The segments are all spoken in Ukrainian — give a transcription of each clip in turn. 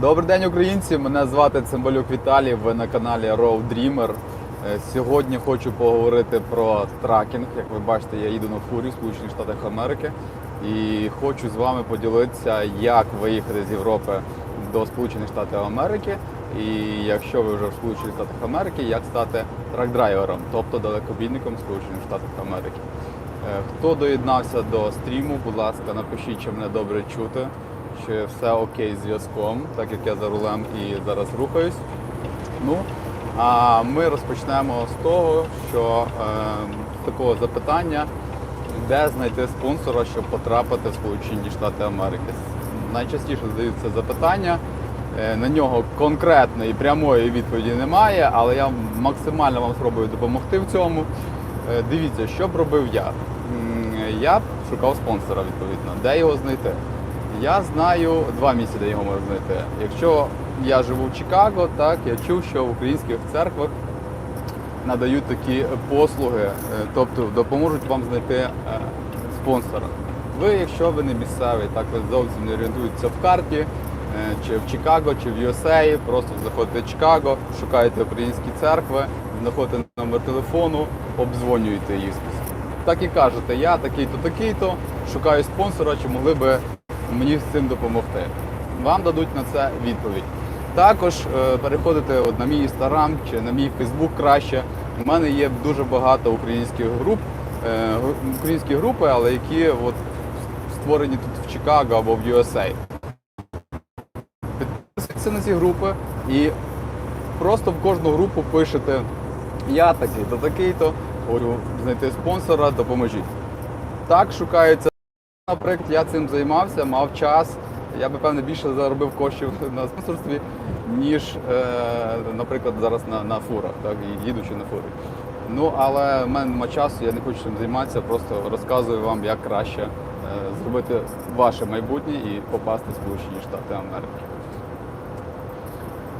Добрий день, українці! Мене звати Цимбалюк Віталій. Ви на каналі Road Dreamer. Е, Сьогодні хочу поговорити про тракінг. Як ви бачите, я їду на фурі в Сполучених Штатах Америки і хочу з вами поділитися, як виїхати з Європи до Сполучених Штатів Америки. І якщо ви вже в Сполучених Штатах Америки, як стати трак-драйвером, тобто далекобійником Сполучених Штатів Америки. Е, Хто доєднався до стріму, будь ласка, напишіть, чи мене добре чути, чи все окей з зв'язком, так як я за рулем і зараз рухаюсь. Ну, а ми розпочнемо з того, що е, такого запитання, де знайти спонсора, щоб потрапити в Сполучені Штати Америки. Найчастіше задаються запитання. Е, На нього конкретної прямої відповіді немає, але я максимально вам спробую допомогти в цьому. Е, Дивіться, що б робив я. Я б шукав спонсора відповідно. Де його знайти? Я знаю два місця, де його можна знайти. Якщо я живу в Чикаго, так я чув, що в українських церквах надають такі послуги, е, тобто допоможуть вам знайти е, спонсора. Ви, якщо ви не місцевий, так ви зовсім не орієнтуєтеся в карті, е, чи в Чикаго, чи в USA, просто заходите в Чикаго, шукаєте українські церкви, знаходите номер телефону, обдзвонюєте їх. Так і кажете, я такий-то, такий-то, шукаю спонсора, чи могли би мені з цим допомогти. Вам дадуть на це відповідь. Також е, переходите от на мій інстаграм чи на мій Фейсбук краще. У мене є дуже багато українських груп, е, українські групи, але які от створені тут в Чикаго або в USA. Підписуйтесь на ці групи і просто в кожну групу пишете я такий-то, такий-то, говорю, знайти спонсора, допоможіть. Так шукається. Наприклад, я цим займався, мав час. Я би певне більше заробив коштів на спонсорстві, ніж, е, наприклад, зараз на, на фурах, так, їдучи на фурі. Ну, але в мене немає часу, я не хочу цим займатися, просто розказую вам, як краще е, зробити ваше майбутнє і попасти в Сполучені Штати Америки.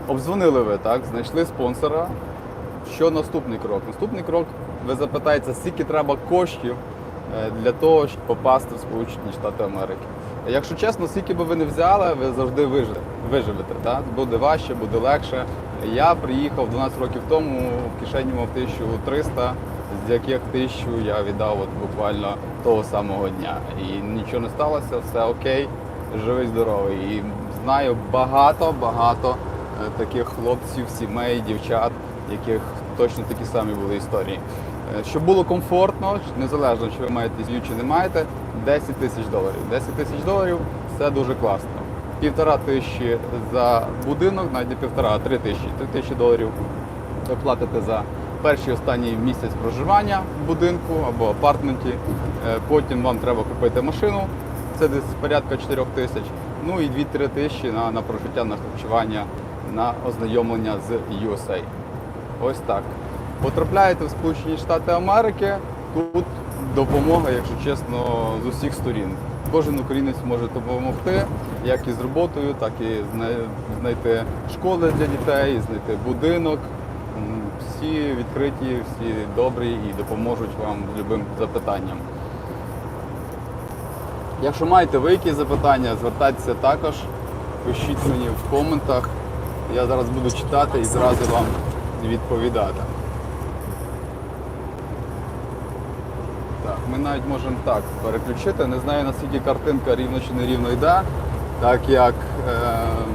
Обдзвонили ви, так, знайшли спонсора. Що наступний крок? Наступний крок, ви запитаєте, скільки треба коштів для того, щоб попасти в Сполучені Штати Америки. Якщо чесно, скільки би ви не взяли, ви завжди виживете. виживете так? Буде важче, буде легше. Я приїхав 12 років тому, в кишені мав 1300, з яких 1000 я віддав от буквально того самого дня. І нічого не сталося, все окей, живий, здоровий. І знаю багато-багато е, таких хлопців, сімей, дівчат, яких точно такі самі були історії. Е, Щоб було комфортно, незалежно чи ви маєте сім'ю чи не маєте, 10 тисяч доларів. 10 тисяч доларів це дуже класно. Півтора тисячі за будинок, навіть не півтора, три тисячі. Три тисячі доларів ви платите за перший останній місяць проживання в будинку або апартменті. Е, Потім вам треба купити машину, це десь порядка 4 тисяч. Ну і 2-3 тисячі на, на прожиття, на харчування, на ознайомлення з USA. Ось так. Потрапляєте в Сполучені Штати Америки, тут допомога, якщо чесно, з усіх сторін. Кожен українець може допомогти, як і з роботою, так і знайти школи для дітей, знайти будинок. Всі відкриті, всі добрі і допоможуть вам з любим запитанням. Якщо маєте ви якісь запитання, звертайтеся також, пишіть мені в коментах. Я зараз буду читати і зразу вам відповідати. Так, ми навіть можемо так переключити. Не знаю наскільки картинка рівно чи не рівно йде, так як е,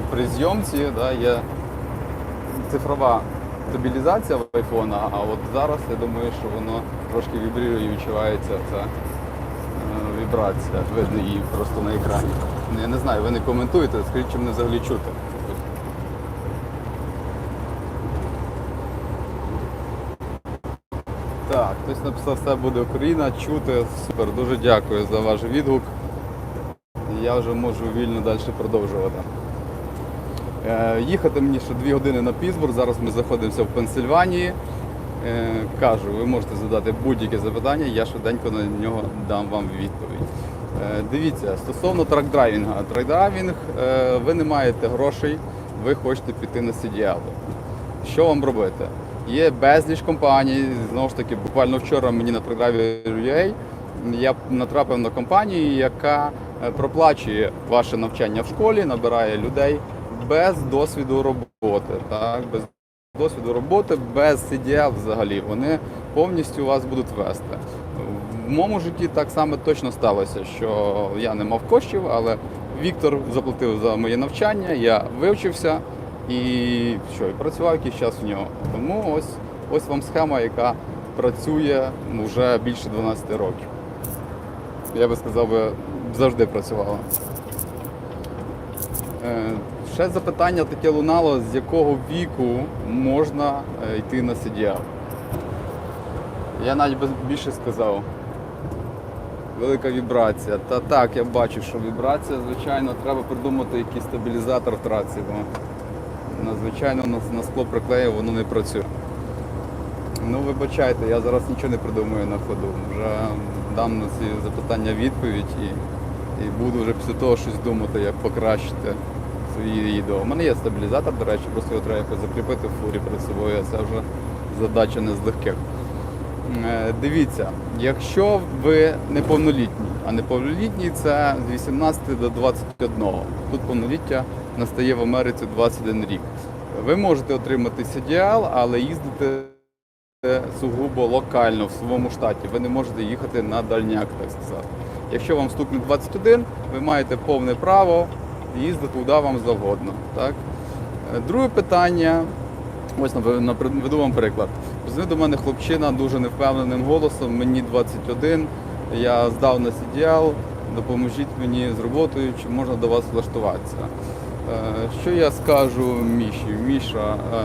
при зйомці да, є цифрова стабілізація в айфона, а от зараз я думаю, що воно трошки вібрірує і відчувається ця е, вібрація. Видно її просто на екрані. Я не знаю, ви не коментуєте, скажіть, чи мене взагалі чути. Хтось написав, все буде Україна, чути. Супер, дуже дякую за ваш відгук. Я вже можу вільно далі продовжувати. Е, їхати мені ще дві години на Пітсбург, зараз ми знаходимося в Пенсильванії. Е, кажу, ви можете задати будь-яке запитання, я швиденько на нього дам вам відповідь. Е, дивіться, стосовно трак-драйвінга. Трак-драйвінг, е, ви не маєте грошей, ви хочете піти на CDL. Що вам робити? Є безліч компаній. Знову ж таки, буквально вчора мені на програмі UA я натрапив на компанію, яка е, проплачує ваше навчання в школі, набирає людей без досвіду роботи. Так? Без досвіду роботи, без CDL взагалі. Вони повністю вас будуть вести. В моєму житті так само точно сталося, що я не мав коштів, але Віктор заплатив за моє навчання, я вивчився і що, і працював якийсь час в нього. Тому ось, ось вам схема, яка працює ну, вже більше 12 років. Я би сказав, би, завжди працювала. Е, Ще запитання таке лунало, з якого віку можна е, йти на CDL. Я навіть би більше сказав. Велика вібрація. Та так, я бачу, що вібрація, звичайно, треба придумати якийсь стабілізатор в траці, надзвичайно на, на скло приклеїв воно не працює. Ну, вибачайте, я зараз нічого не придумаю на ходу. Вже дам на ці запитання відповідь і, і буду вже після того щось думати, як покращити свої відео. У мене є стабілізатор, до речі, просто його треба якось закріпити в фурі перед собою, це вже задача не з легких. Е, Дивіться, якщо ви неповнолітній, а неповнолітній це з 18 до 21. Тут повноліття настає в Америці 21 рік. Ви можете отримати CDL, але їздити сугубо локально в своєму штаті. Ви не можете їхати на дальняк, так сказати. Якщо вам стукне 21, ви маєте повне право їздити куди вам завгодно. Так? Е, Друге питання. Ось наведу вам приклад. Позвонив до мене хлопчина дуже невпевненим голосом, мені 21, я здав на CDL, допоможіть мені з роботою, чи можна до вас влаштуватися. Е, Що я скажу Міші? Міша, е,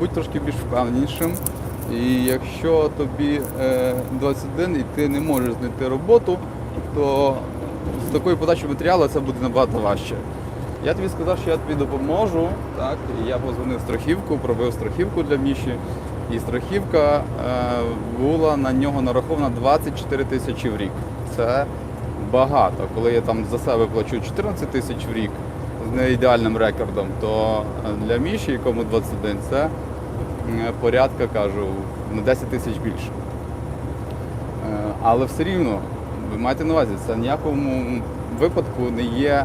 будь трошки більш впевненішим. І якщо тобі е, 21 і ти не можеш знайти роботу, то з такою подачою матеріалу це буде набагато важче. Я тобі сказав, що я тобі допоможу. Так, і я позвонив страхівку, пробив страхівку для Міші. І страхівка е, була на нього нарахована 24 тисячі в рік. Це багато. Коли я там за себе плачу 14 тисяч в рік з неідеальним рекордом, то е, для Міші, якому 21, це е, порядка, кажу, на 10 тисяч більше. Е, Але все рівно, ви маєте на увазі, це в ніякому випадку не є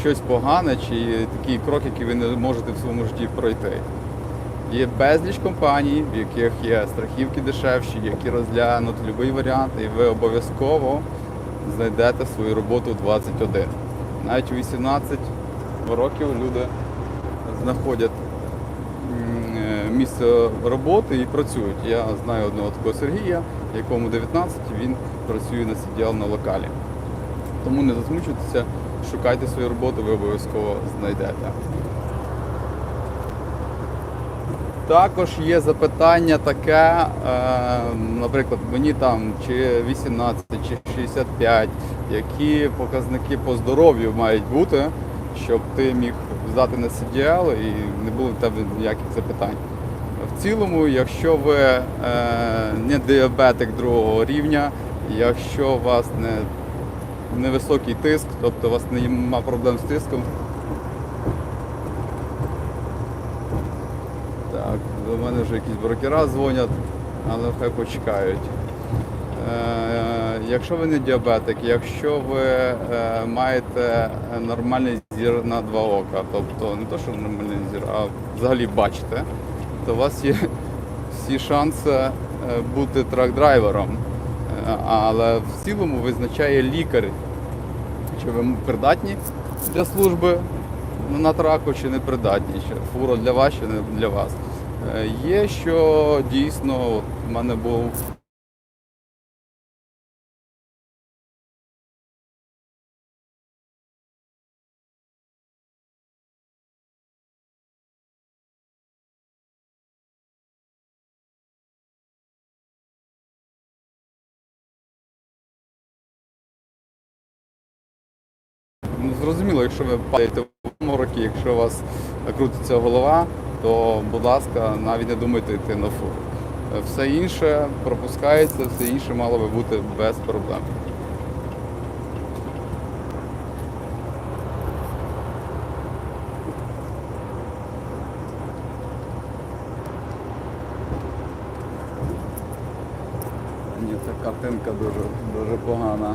щось погане чи такий крок, який ви не можете в своєму житті пройти. Є безліч компаній, в яких є страхівки дешевші, які розглянуть будь-який варіант, і ви обов'язково знайдете свою роботу в 21. Навіть у 18 років люди знаходять е, місце роботи і працюють. Я знаю одного такого Сергія, якому 19, він працює на CDL на локалі. Тому не засмучуйтеся, шукайте свою роботу, ви обов'язково знайдете. Також є запитання таке, е, наприклад, мені там чи 18, чи 65, які показники по здоров'ю мають бути, щоб ти міг здати на CDL і не було в тебе ніяких запитань. В цілому, якщо ви е, не діабетик другого рівня, якщо у вас не невисокий тиск, тобто у вас немає проблем з тиском. Так, до мене вже якісь брокера дзвонять, але хай почекають. Е, якщо ви не діабетик, якщо ви е, маєте нормальний зір на два ока, тобто не то, що нормальний зір, а взагалі бачите, то у вас є всі шанси е, бути трак-драйвером. Е, Але в цілому визначає лікар, чи ви придатні для служби на траку, чи не придатні, чи фура для вас, чи не для вас. Е, Є, що дійсно от, в мене був зрозуміло, якщо ви падаєте в мороки, якщо у вас крутиться голова, то, будь ласка, навіть не думайте йти на фуру. Все інше пропускається, все інше мало би бути без проблем. Ні, ця картинка дуже, дуже погана.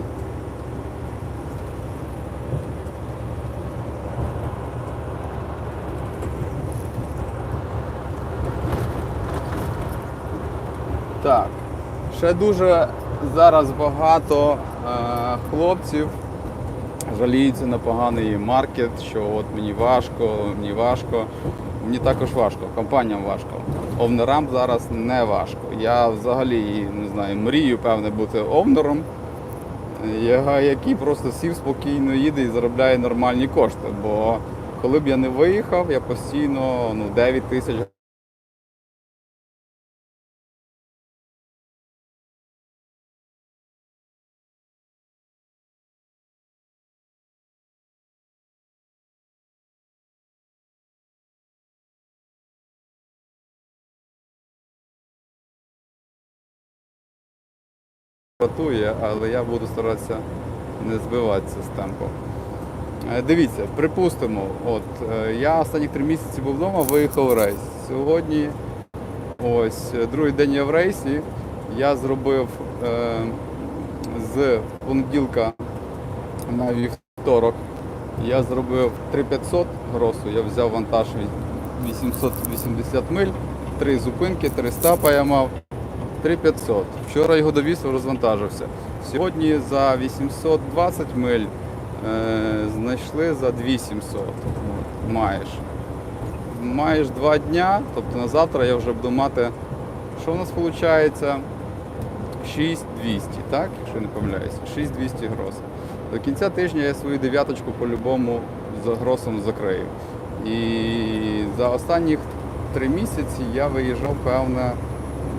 Так. Ще дуже зараз багато е, хлопців жаліються на поганий маркет, що от мені важко, мені важко. Мені також важко, компаніям важко. Овнерам зараз не важко. Я взагалі не знаю, мрію, певне, бути овнером, який просто сів спокійно їде і заробляє нормальні кошти. Бо коли б я не виїхав, я постійно ну, 9 тисяч Рятує, але я буду старатися не збиватися з темпу. Е, Дивіться, припустимо, от е, я останні три місяці був вдома, виїхав в рейс. Сьогодні, ось другий день я в рейсі. Я зробив е, з понеділка на вівторок. Я зробив 3500 гросу, я взяв вантаж від 880 миль, три зупинки, три стапа я мав. 3500. Вчора його довіз, розвантажився. Сьогодні за 820 миль е, знайшли за 2700. Маєш. Маєш два дня, тобто на завтра я вже буду мати. Що в нас виходить? 6200, так? Якщо не помиляюся. 6200 гроз. До кінця тижня я свою дев'яточку по-любому за гросом закрию. І за останні три місяці я виїжджав, певно,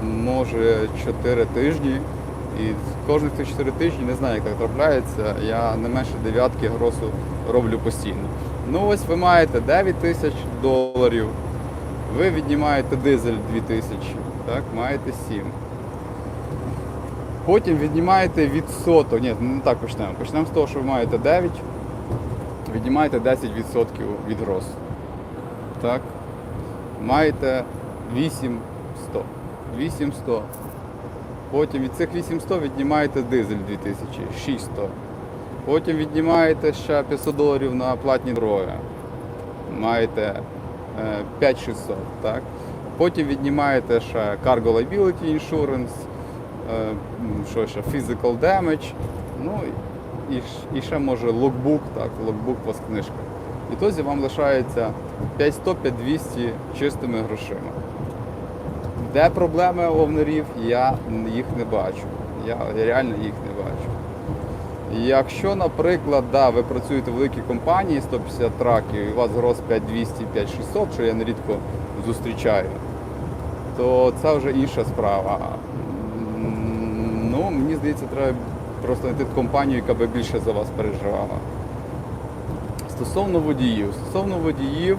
може 4 тижні. І кожних цих 4 тижні, не знаю, як так трапляється, я не менше дев'ятки гросу роблю постійно. Ну ось ви маєте 9 тисяч доларів, ви віднімаєте дизель 2 тисячі, так, маєте 7. Потім віднімаєте відсоток. Ні, не так почнемо. Почнемо з того, що ви маєте 9, віднімаєте 10% від гросу. Так. Маєте 8100. 8100. Потім від цих 800 віднімаєте дизель 2000, 600. Потім віднімаєте ще 500 доларів на платні дороги. Маєте е, 5600, так? Потім віднімаєте ще Cargo Liability Insurance, е, що ще, Physical Damage, ну і, ще може логбук, так, логбук у вас книжка. І тозі вам лишається 5100-5200 чистими грошима. Де проблеми овнерів, я їх не бачу. Я реально їх не бачу. Якщо, наприклад, да, ви працюєте в великій компанії 150 траків, і у вас гроз 5200, 5600, що я нерідко зустрічаю, то це вже інша справа. Ну, мені здається, треба просто знайти компанію, яка би більше за вас переживала. Стосовно водіїв, стосовно водіїв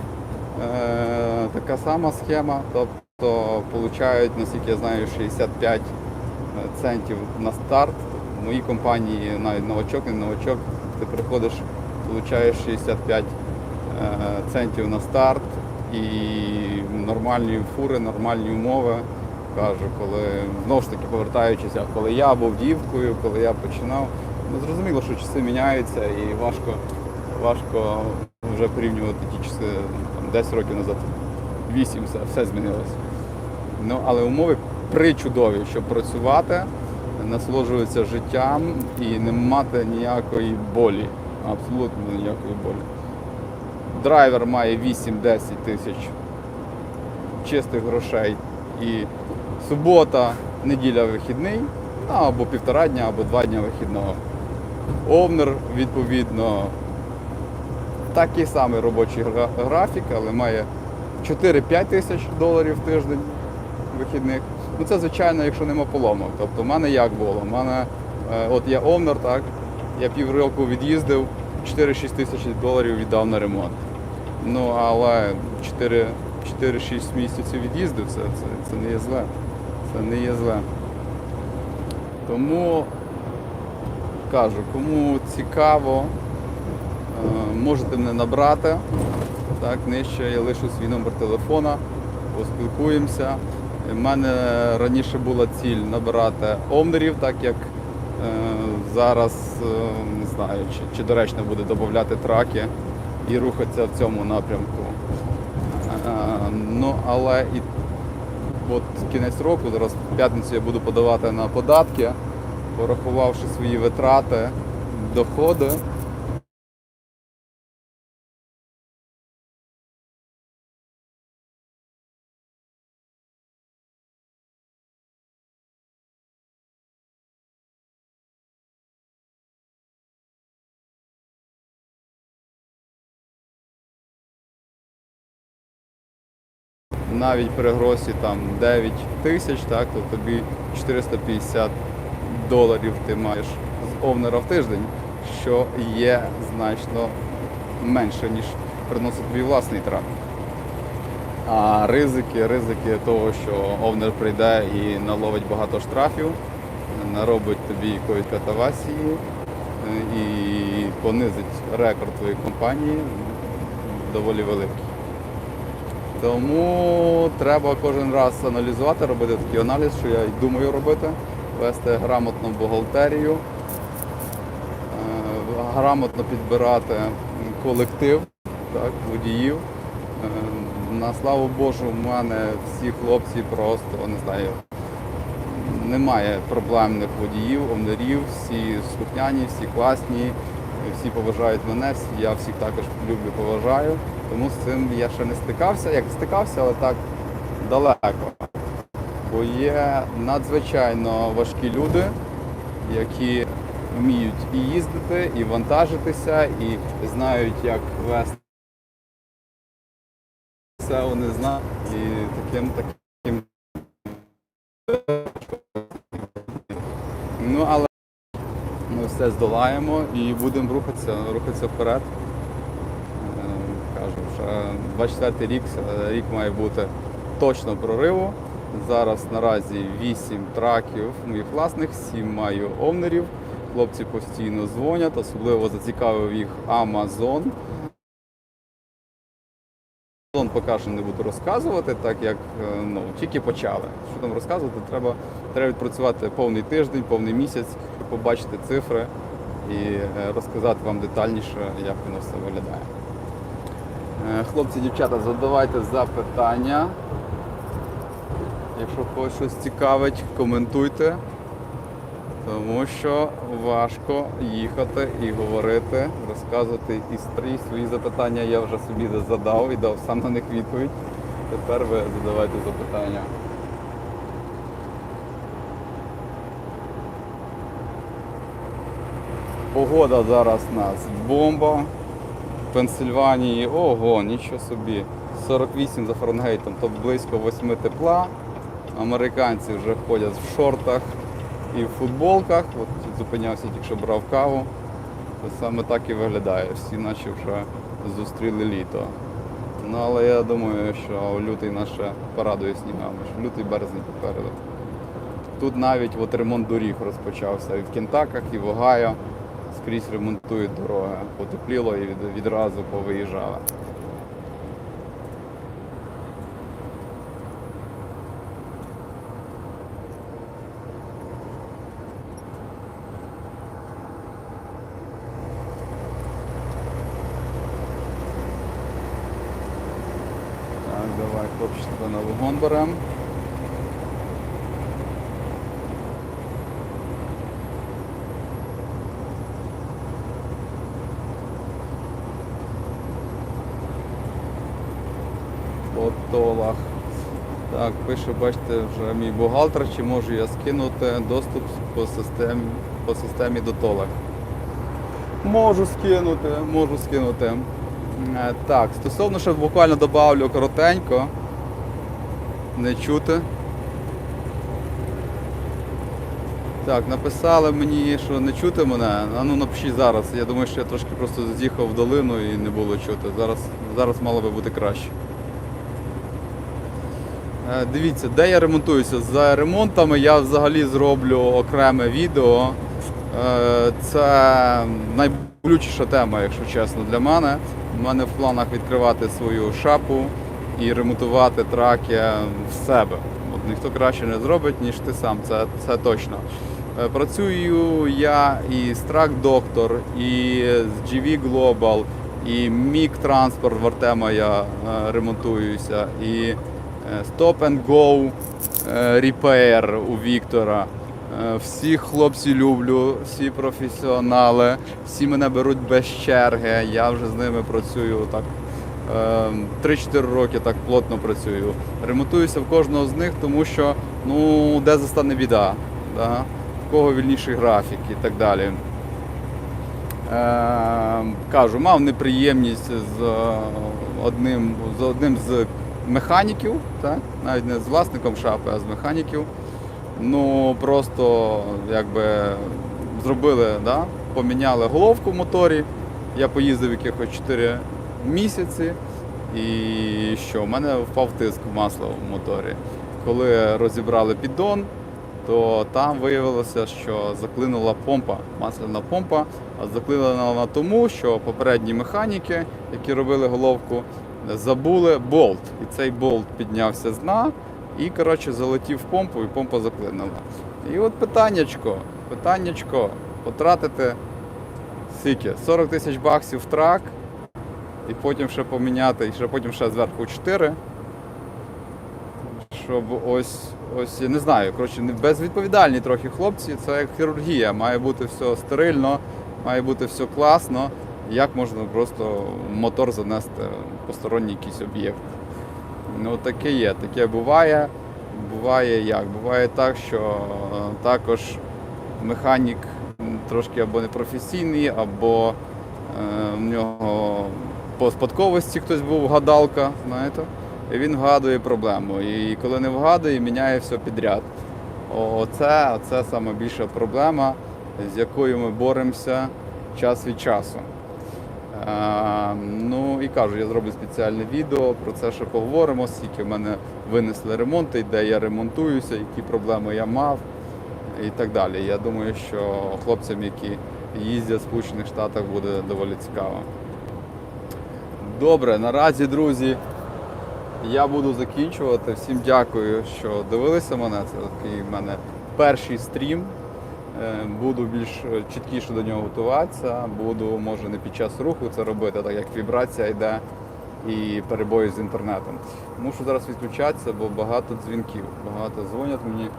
е, така сама схема, тобто получають, наскільки я знаю, 65 центів на старт. В моїй компанії навіть новачок, не новачок, ти приходиш, получаєш 65 е, центів на старт і нормальні фури, нормальні умови. Кажу, коли знову ж таки повертаючися, коли я був дівкою, коли я починав, ну зрозуміло, що часи міняються і важко, важко вже порівнювати ті часи там, 10 років назад, 8, все, все змінилося. Ну, але умови причудові, щоб працювати, насолоджуватися життям і не мати ніякої болі. Абсолютно ніякої болі. Драйвер має 8-10 тисяч чистих грошей і субота, неділя вихідний, або півтора дня, або два дня вихідного. Овнер, відповідно, такий самий робочий графік, але має 4-5 тисяч доларів в тиждень вихідних. Ну це звичайно, якщо нема поломок. Тобто в мене як було? У мене е, от я овнер, так, я півроку від'їздив, 4-6 тисяч доларів віддав на ремонт. Ну, але 4 4-6 місяців від'їздив, це, це, це не є зле. Це не є зле. Тому кажу, кому цікаво, е, можете мене набрати. Так, нижче я лишу свій номер телефона, поспілкуємося. У мене раніше була ціль набирати омнерів, так як е, зараз е, не знаю, чи, чи доречно буде додати траки і рухатися в цьому напрямку. Е, ну, але і от кінець року, зараз в п'ятницю я буду подавати на податки, порахувавши свої витрати, доходи. Навіть при гросі там 9 тисяч, так, то тобі 450 доларів ти маєш з овнера в тиждень, що є значно менше, ніж приносить твій власний трак. А ризики, ризики того, що овнер прийде і наловить багато штрафів, наробить тобі якоїсь катавасії е, і понизить рекорд твоєї компанії доволі великий. Тому треба кожен раз аналізувати, робити такий аналіз, що я й думаю робити, вести грамотну бухгалтерію, е, грамотно підбирати колектив так, водіїв. Е, На славу Божу, в мене всі хлопці просто не знаю. Немає проблемних водіїв, овнерів, всі слухняні, всі класні, всі поважають мене, я всіх також люблю, поважаю. Тому з цим я ще не стикався, як стикався, але так далеко. Бо є надзвичайно важкі люди, які вміють і їздити, і вантажитися, і знають, як вести. Все вони знають. І таким таким. Ну, але ми все здолаємо і будемо рухатися, рухатися вперед. Е, Кажу, що 24 рік, е, рік має бути точно прориву. Зараз наразі 8 траків моїх власних, 7 маю овнерів. Хлопці постійно дзвонять, особливо зацікавив їх Amazon. Amazon поки що не буду розказувати, так як е, ну, тільки почали. Що там розказувати, треба, треба відпрацювати повний тиждень, повний місяць, побачити цифри і е, розказати вам детальніше, як воно все виглядає. Е, Хлопці, дівчата, задавайте запитання. Якщо когось щось цікавить, коментуйте. Тому що важко їхати і говорити, розказувати історії. Свої запитання я вже собі задав і дав сам на них відповідь. Тепер ви задавайте запитання. Погода зараз у нас бомба. Пенсильванії, ого, нічого собі. 48 за Фаренгейтом, то близько 8 тепла. Американці вже ходять в шортах і в футболках. От зупинявся, тільки що брав каву. То саме так і виглядає. Всі наче вже зустріли літо. Ну але я думаю, що лютий нас ще порадує снігами, що лютий березень попереду. Тут навіть от ремонт доріг розпочався і в Кентаках, і в Огайо. Скрізь ремонтують дороги. Потепліло і відразу повиїжджали. Так, давай, тебе на вагон беремо. По толах. Так, пише, бачите, вже мій бухгалтер, чи можу я скинути доступ по системі, по системі до толах. Можу скинути, можу скинути. Е, Так, стосовно ще буквально добавлю коротенько. Не чути. Так, написали мені, що не чути мене. А ну напишіть зараз. Я думаю, що я трошки просто з'їхав в долину і не було чути. Зараз, зараз мало би бути краще. Е, Дивіться, де я ремонтуюся. За ремонтами я взагалі зроблю окреме відео. Е, Це найболючіша тема, якщо чесно, для мене. У мене в планах відкривати свою шапу і ремонтувати траки в себе. От ніхто краще не зробить, ніж ти сам, це, це точно. Е, Працюю я і з Track Doctor, і з GV Global, і MIG Transport в Артема я ремонтуюся. І Stop and Go е, Repair у Віктора. Е, Всіх хлопців люблю, всі професіонали, всі мене беруть без черги. Я вже з ними працюю так. е, 3-4 роки так плотно працюю. Ремонтуюся в кожного з них, тому що ну, де застане біда, да? в кого вільніший графік і так далі. Е, кажу, мав неприємність з е, одним, з одним з механіків, так? навіть не з власником шапи, а з механіків. Ну просто якби зробили, да? поміняли головку в моторі. Я поїздив якихось 4 місяці. І що? У мене впав тиск масла в моторі. Коли розібрали піддон, то там виявилося, що заклинула помпа, масляна помпа, а заклинила вона тому, що попередні механіки, які робили головку, забули болт. І цей болт піднявся з дна і, коротше, залетів в помпу, і помпа заклинула. І от питаннячко, питаннячко, потратити скільки? 40 тисяч баксів в трак, і потім ще поміняти, і ще потім ще зверху 4 щоб ось, ось я не знаю, коротше, безвідповідальні трохи хлопці, це як хірургія. Має бути все стерильно, має бути все класно. Як можна просто мотор занести посторонній якийсь об'єкт? Ну таке є, таке буває. Буває як? Буває так, що е, також механік трошки або непрофесійний, або е, в нього по спадковості хтось був гадалка, знаєте. І він вгадує проблему. І коли не вгадує, міняє все підряд. Оце, оце саме більша проблема, з якою ми боремося час від часу. Е, ну і кажу, я зроблю спеціальне відео про це, що поговоримо, скільки в мене винесли ремонти, де я ремонтуюся, які проблеми я мав і так далі. Я думаю, що хлопцям, які їздять в Сполучених Штатах, буде доволі цікаво. Добре, наразі, друзі, я буду закінчувати. Всім дякую, що дивилися мене. Це такий в мене перший стрім. Е, Буду більш е, чіткіше до нього готуватися. Буду, може, не під час руху це робити, так як вібрація йде і перебої з інтернетом. Мушу зараз відключатися, бо багато дзвінків. Багато дзвонять мені.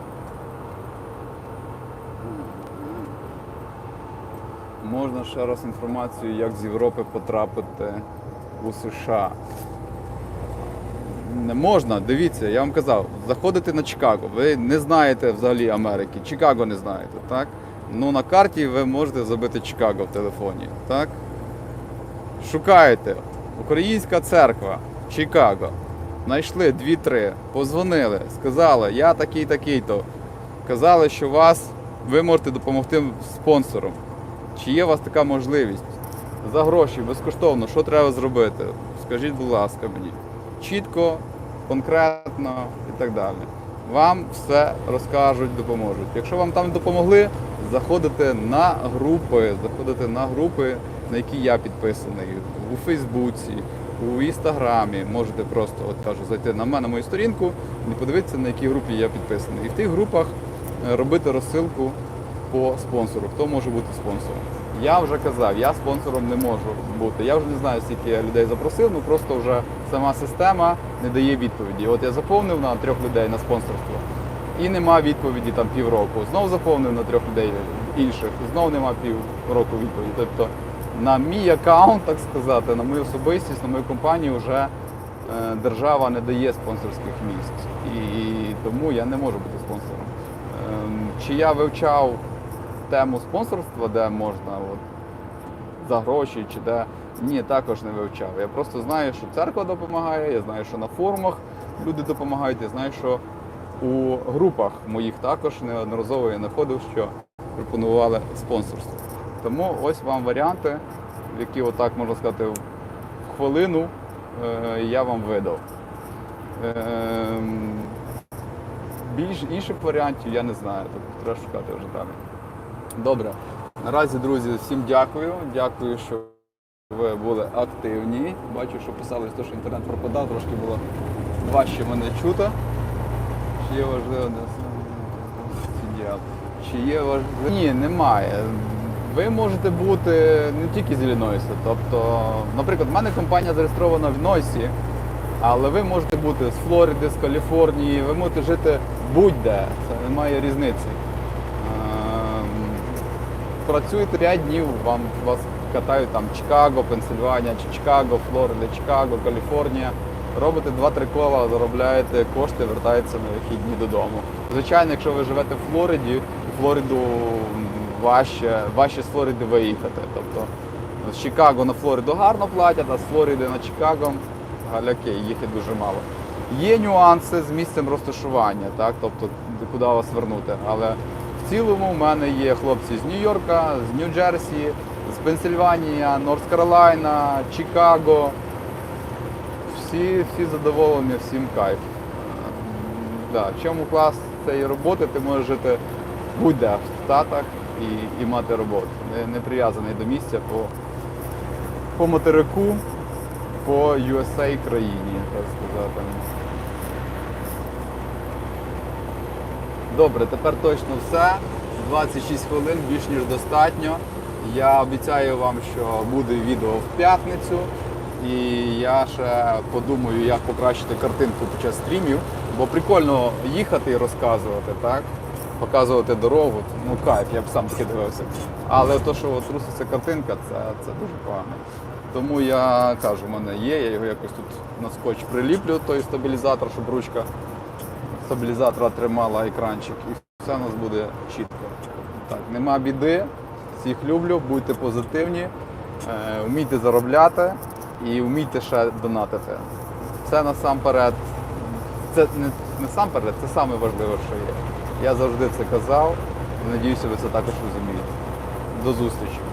Можна ще раз інформацію, як з Європи потрапити у США. Можна, дивіться, я вам казав, заходите на Чикаго, ви не знаєте взагалі Америки, Чикаго не знаєте, так? Ну на карті ви можете забити Чикаго в телефоні, так? Шукаєте Українська церква, Чикаго. Знайшли дві-три, позвонили, сказали, я такий такий-то. Казали, що вас ви можете допомогти спонсором. Чи є у вас така можливість? За гроші, безкоштовно, що треба зробити? Скажіть, будь ласка, мені. Чітко, конкретно і так далі. Вам все розкажуть, допоможуть. Якщо вам там допомогли, заходите на групи, заходите на групи, на які я підписаний, у Фейсбуці, у Інстаграмі. Можете просто, от кажу, зайти на мене, на мою сторінку і подивитися, на якій групі я підписаний. І в тих групах е, робити розсилку по спонсору. Хто може бути спонсором? Я вже казав, я спонсором не можу бути. Я вже не знаю, скільки я людей запросив, ну просто вже сама система не дає відповіді. От я заповнив на трьох людей на спонсорство, і нема відповіді там півроку. Знову заповнив на трьох людей інших, знову нема півроку відповіді. Тобто на мій аккаунт, так сказати, на мою особистість, на мою компанію вже е, держава не дає спонсорських місць. І тому я не можу бути спонсором. Ем, Чи я вивчав тему спонсорства, де можна от, за гроші, чи де ні, також не вивчав. Я просто знаю, що церква допомагає, я знаю, що на форумах люди допомагають, я знаю, що у групах моїх також неодноразово я знаходив, що пропонували спонсорство. Тому ось вам варіанти, які отак можна сказати в хвилину е, я вам видав. Ем, більш інших варіантів я не знаю, тобто треба шукати вже далі. Добре. Наразі, друзі, всім дякую. Дякую, що ви були активні. Бачу, що писали, що інтернет пропадав, трошки було важче мене чути. Чи є важливо. Чи є важливо? Ні, немає. Ви можете бути не тільки з Іллінойсу. Тобто, наприклад, в мене компанія зареєстрована в Іллінойсі, Але ви можете бути з Флориди, з Каліфорнії, ви можете жити будь-де, це немає різниці. Працюєте 5 днів, вам вас катають там Чикаго, Пенсильванія, чи Чикаго, Флорида, Чикаго, Каліфорнія. Робите 2-3 кола, заробляєте кошти, вертаєтеся на вихідні додому. Звичайно, якщо ви живете в Флориді, Флориду важче, важче з Флориди виїхати. Тобто з Чикаго на Флориду гарно платять, а з Флориди на Чикаго галяки, їх дуже мало. Є нюанси з місцем розташування, так? тобто куди вас вернути. Але в цілому в мене є хлопці з Нью-Йорка, з Нью-Джерсі, з Пенсильванія, Норth-Каролайна, Чикаго. Всі, всі задоволені, всім кайф. Да, в чому клас цієї роботи? Ти можеш жити будь-де в Штатах і, і мати роботу. Не, не прив'язаний до місця по, по материку, по USA країні, так сказати. Добре, тепер точно все. 26 хвилин, більш ніж достатньо. Я обіцяю вам, що буде відео в п'ятницю. І я ще подумаю, як покращити картинку під час стрімів. Бо прикольно їхати і розказувати, так? Показувати дорогу. Ну кайф, я б сам таки дивився. Але то, що труситься картинка, це, це дуже погано. Тому я кажу, в мене є, я його якось тут на скотч приліплю, той стабілізатор, щоб ручка стабілізатора тримала екранчик, і все у нас буде чітко. Так, нема біди, всіх люблю, будьте позитивні, е, вмійте заробляти і вмійте ще донатити. Це насамперед, це не насамперед, це саме важливе, що є. Я завжди це казав, надіюся, ви це також розумієте. До зустрічі!